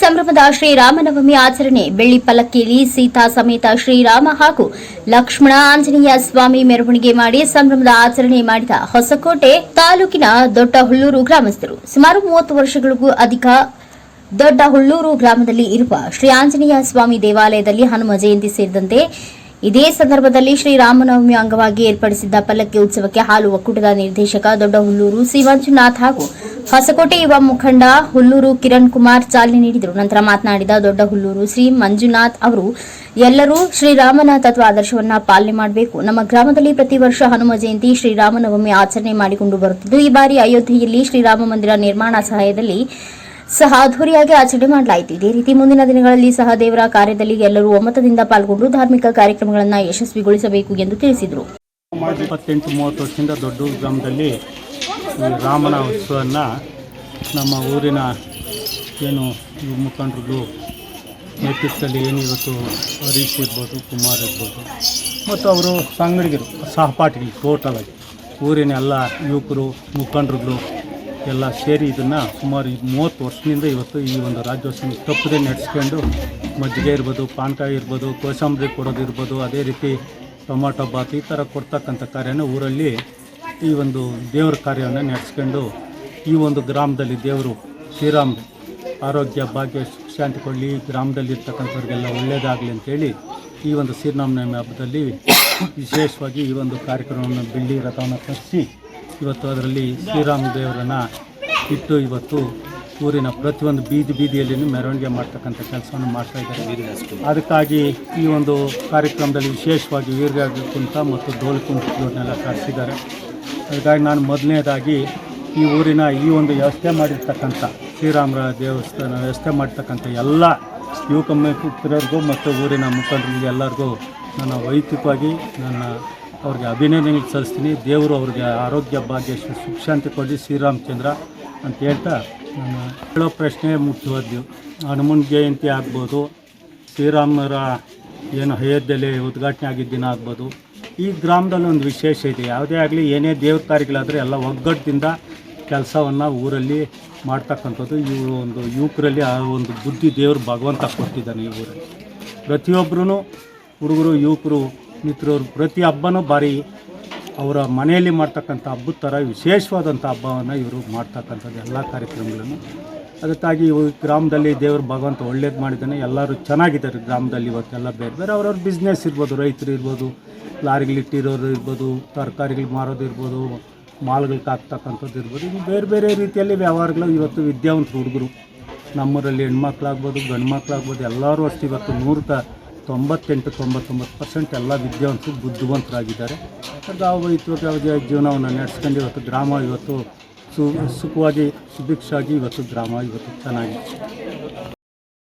ಸಂಭ್ರಮದ ಶ್ರೀರಾಮನವಮಿ ಆಚರಣೆ ಬೆಳ್ಳಿ ಪಲ್ಲಕ್ಕಿಯಲ್ಲಿ ಸೀತಾ ಸಮೇತ ಶ್ರೀರಾಮ ಹಾಗೂ ಲಕ್ಷ್ಮಣ ಆಂಜನೇಯ ಸ್ವಾಮಿ ಮೆರವಣಿಗೆ ಮಾಡಿ ಸಂಭ್ರಮದ ಆಚರಣೆ ಮಾಡಿದ ಹೊಸಕೋಟೆ ತಾಲೂಕಿನ ದೊಡ್ಡ ಹುಲ್ಲೂರು ಗ್ರಾಮಸ್ಥರು. ಸುಮಾರು ಮೂವತ್ತು ವರ್ಷಗಳಿಗೂ ಅಧಿಕ ದೊಡ್ಡ ಹುಳ್ಳೂರು ಗ್ರಾಮದಲ್ಲಿ ಇರುವ ಶ್ರೀ ಆಂಜನೇಯ ಸ್ವಾಮಿ ದೇವಾಲಯದಲ್ಲಿ ಹನುಮ ಜಯಂತಿ ಸೇರಿದಂತೆ ಇದೇ ಸಂದರ್ಭದಲ್ಲಿ ಶ್ರೀರಾಮನವಮಿ ಅಂಗವಾಗಿ ಏರ್ಪಡಿಸಿದ್ದ ಪಲ್ಲಕ್ಕಿ ಉತ್ಸವಕ್ಕೆ ಹಾಲು ಒಕ್ಕೂಟದ ನಿರ್ದೇಶಕ ದೊಡ್ಡ ಹುಲ್ಲೂರು ಸಿ ಮಂಜುನಾಥ್ ಹಾಗೂ ಹೊಸಕೋಟೆ ಯುವ ಮುಖಂಡ ಹುಲ್ಲೂರು ಕಿರಣ್ ಕುಮಾರ್ ಚಾಲನೆ ನೀಡಿದರು. ನಂತರ ಮಾತನಾಡಿದ ದೊಡ್ಡ ಹುಲ್ಲೂರು ಶ್ರೀ ಮಂಜುನಾಥ್ ಅವರು, ಎಲ್ಲರೂ ಶ್ರೀರಾಮನ ತತ್ವ ಆದರ್ಶವನ್ನ ಪಾಲನೆ ಮಾಡಬೇಕು. ನಮ್ಮ ಗ್ರಾಮದಲ್ಲಿ ಪ್ರತಿ ವರ್ಷ ಹನುಮ ಜಯಂತಿ ಶ್ರೀರಾಮನವಮಿ ಆಚರಣೆ ಮಾಡಿಕೊಂಡು ಬರುತ್ತಿದ್ದು, ಈ ಬಾರಿ ಅಯೋಧ್ಯೆಯಲ್ಲಿ ಶ್ರೀರಾಮ ಮಂದಿರ ನಿರ್ಮಾಣ ಸಹಾಯದಲ್ಲಿ ಸಹ ಅದ್ದೂರಿಯಾಗಿ ಆಚರಣೆ ಮಾಡಲಾಯಿತು. ಇದೇ ರೀತಿ ಮುಂದಿನ ದಿನಗಳಲ್ಲಿ ಸಹ ದೇವರ ಕಾರ್ಯದಲ್ಲಿ ಎಲ್ಲರೂ ಒಮ್ಮತದಿಂದ ಪಾಲ್ಗೊಂಡು ಧಾರ್ಮಿಕ ಕಾರ್ಯಕ್ರಮಗಳನ್ನು ಯಶಸ್ವಿಗೊಳಿಸಬೇಕು ಎಂದು ತಿಳಿಸಿದರು. ಇಪ್ಪತ್ತೆಂಟು, ಮೂವತ್ತು ವರ್ಷದಿಂದ ದೊಡ್ಡ ಗ್ರಾಮದಲ್ಲಿ ರಾಮನ ಉತ್ಸವವನ್ನು ನಮ್ಮ ಊರಿನ ಏನು ಮುಖಂಡರು ನೇತೃತ್ವದಲ್ಲಿ ಏನು ಇವತ್ತು ಹರೀಶ್ ಇರ್ಬೋದು, ಕುಮಾರ್ ಇರ್ಬೋದು, ಮತ್ತು ಅವರು ಸಂಗಡಿಗರು, ಸಹಪಾಠಿಗಳು ಟೋಟಲಾಗಿ ಊರಿನ ಎಲ್ಲ ಯುವಕರು ಮುಖಂಡರುಗಳು ಎಲ್ಲ ಸೇರಿ ಇದನ್ನು ಸುಮಾರು ಮೂವತ್ತು ವರ್ಷದಿಂದ ಇವತ್ತು ಈ ಒಂದು ರಾಜ್ಯೋತ್ಸವ ತಪ್ಪದೆ ನಡೆಸ್ಕೊಂಡು ಮಜ್ಜಿಗೆ ಇರ್ಬೋದು ಪಾನಕ ಇರ್ಬೋದು, ಕೋಸಂಬರಿ ಕೊಡೋದು ಇರ್ಬೋದು, ಅದೇ ರೀತಿ ಟೊಮಾಟೊ ಬಾತ್ ಈ ಥರ ಕೊಡ್ತಕ್ಕಂಥ ಕಾರ್ಯನ ಊರಲ್ಲಿ ಈ ಒಂದು ದೇವರ ಕಾರ್ಯವನ್ನು ನಡೆಸ್ಕೊಂಡು ಈ ಒಂದು ಗ್ರಾಮದಲ್ಲಿ ದೇವರು ಶ್ರೀರಾಮ್ ಆರೋಗ್ಯ, ಭಾಗ್ಯ, ಶಾಂತಿ ಕೊಡಲಿ ಗ್ರಾಮದಲ್ಲಿ ಇರ್ತಕ್ಕಂಥವ್ರಿಗೆಲ್ಲ ಒಳ್ಳೆಯದಾಗಲಿ ಅಂತೇಳಿ ಈ ಒಂದು ಶ್ರೀರಾಮನವಮಿ ಹಬ್ಬದಲ್ಲಿ ವಿಶೇಷವಾಗಿ ಈ ಒಂದು ಕಾರ್ಯಕ್ರಮವನ್ನು ಬೆಳ್ಳಿ ರಥವನ್ನು ತರಿಸಿ ಇವತ್ತು ಅದರಲ್ಲಿ ಶ್ರೀರಾಮ ದೇವರನ್ನು ಇಟ್ಟು ಇವತ್ತು ಊರಿನ ಪ್ರತಿಯೊಂದು ಬೀದಿ ಬೀದಿಯಲ್ಲಿ ಮೆರವಣಿಗೆ ಮಾಡ್ತಕ್ಕಂಥ ಕೆಲಸವನ್ನು ಮಾಡ್ತಾ ಇದ್ದಾರೆ. ಅದಕ್ಕಾಗಿ ಈ ಒಂದು ಕಾರ್ಯಕ್ರಮದಲ್ಲಿ ವಿಶೇಷವಾಗಿ ವೀರ್ಗಾಗಿ ಕುಂತ ಮತ್ತು ಡೋಲ್ ಇವ್ರನ್ನೆಲ್ಲ ಕರೆಸಿದ್ದಾರೆ. ಹಾಗಾಗಿ ನಾನು ಮೊದಲನೇದಾಗಿ ಈ ಊರಿನ ಈ ಒಂದು ವ್ಯವಸ್ಥೆ ಮಾಡಿರ್ತಕ್ಕಂಥ ಶ್ರೀರಾಮರ ದೇವಸ್ಥಾನ ವ್ಯವಸ್ಥೆ ಮಾಡ್ತಕ್ಕಂಥ ಎಲ್ಲ ಯುವಕ ಮಿತ್ರರಿಗೂ ಮತ್ತು ಊರಿನ ಮುಖಂಡರಿಗೆ ಎಲ್ಲರಿಗೂ ನನ್ನ ವೈಯಕ್ತಿಕವಾಗಿ ನನ್ನ ಅವ್ರಿಗೆ ಅಭಿನಂದನೆಗಳು ಸಲ್ಲಿಸ್ತೀನಿ. ದೇವರು ಅವ್ರಿಗೆ ಆರೋಗ್ಯ, ಭಾಗ್ಯ ಸುಖಶಾಂತಿ ಸುಖ ಶಾಂತಿ ಕೊಡಲಿ. ಶ್ರೀರಾಮಚಂದ್ರ ಅಂತ ಹೇಳ್ತಾ ನಾನು ಹೇಳೋ ಪ್ರಶ್ನೆ ಮುಖ್ಯವಾದ್ದು. ಹನುಮನ್ ಜಯಂತಿ ಆಗ್ಬೋದು, ಶ್ರೀರಾಮರ ಏನು ಅಯೋಧ್ಯೆಯಲ್ಲಿ ಉದ್ಘಾಟನೆ ಆಗಿದ್ದ ದಿನ ಆಗ್ಬೋದು. ಈ ಗ್ರಾಮದಲ್ಲಿ ಒಂದು ವಿಶೇಷ ಇದೆ. ಯಾವುದೇ ಆಗಲಿ ಏನೇ ದೇವ್ರ ಕಾರ್ಯಗಳಾದರೆ ಎಲ್ಲ ಒಗ್ಗಟ್ಟದಿಂದ ಕೆಲಸವನ್ನು ಊರಲ್ಲಿ ಮಾಡ್ತಕ್ಕಂಥದ್ದು. ಈ ಒಂದು ಯುವಕರಲ್ಲಿ ಆ ಒಂದು ಬುದ್ಧಿ ದೇವರು ಭಗವಂತ ಕೊಟ್ಟಿದ್ದಾನೆ ಈ ಊರಲ್ಲಿ. ಪ್ರತಿಯೊಬ್ಬರೂ ಹುಡುಗರು, ಯುವಕರು ಮಿತ್ರರು, ಪ್ರತಿ ಹಬ್ಬನೂ ಭಾರಿ ಅವರ ಮನೆಯಲ್ಲಿ ಮಾಡ್ತಕ್ಕಂಥ ಹಬ್ಬದ ಥರ, ವಿಶೇಷವಾದಂಥ ಹಬ್ಬವನ್ನು ಇವರು ಮಾಡ್ತಕ್ಕಂಥದ್ದು, ಎಲ್ಲ ಕಾರ್ಯಕ್ರಮಗಳನ್ನು. ಅದಕ್ಕಾಗಿ ಇವಾಗ ಗ್ರಾಮದಲ್ಲಿ ದೇವರು ಭಗವಂತ ಒಳ್ಳೇದು ಮಾಡಿದ್ದಾನೆ, ಎಲ್ಲರೂ ಚೆನ್ನಾಗಿದ್ದಾರೆ ಗ್ರಾಮದಲ್ಲಿ ಇವತ್ತೆಲ್ಲ ಬೇರೆ ಬೇರೆ. ಅವ್ರವ್ರ ಬಿಸ್ನೆಸ್ ಇರ್ಬೋದು, ರೈತರು ಇರ್ಬೋದು ಲಾರಿಗಳಿಟ್ಟಿರೋರು ಇರ್ಬೋದು, ತರಕಾರಿಗಳು ಮಾರೋದು ಇರ್ಬೋದು, ಮಾಲ್ಗಳಿಗೆ ಹಾಕ್ತಕ್ಕಂಥದ್ದು ಇರ್ಬೋದು. ಇನ್ನು ಬೇರೆ ಬೇರೆ ರೀತಿಯಲ್ಲಿ ವ್ಯವಹಾರಗಳು ಇವತ್ತು ವಿದ್ಯಾವಂತ ಹುಡುಗರು. ನಮ್ಮೂರಲ್ಲಿ ಹೆಣ್ಮಕ್ಳಾಗ್ಬೋದು ಗಂಡು ಮಕ್ಳಾಗ್ಬೋದು ಎಲ್ಲರೂ ಅಷ್ಟು ಇವತ್ತು ನೂರಕ್ಕ ತೊಂಬತ್ತೆಂಟು, ತೊಂಬತ್ತೊಂಬತ್ತು ಪರ್ಸೆಂಟ್ ಎಲ್ಲ ವಿದ್ಯಾವಂತರು ಬುದ್ಧಿವಂತರಾಗಿದ್ದಾರೆ. ನಾವು ಯಾವುದೇ ಜೀವನವನ್ನು ನಡೆಸ್ಕೊಂಡು ಇವತ್ತು ಗ್ರಾಮ ಇವತ್ತು ಸು, ಸುಖವಾಗಿ ಸುಭಿಕ್ಷಾಗಿ ಇವತ್ತು ಗ್ರಾಮ ಇವತ್ತು ಚೆನ್ನಾಗಿದೆ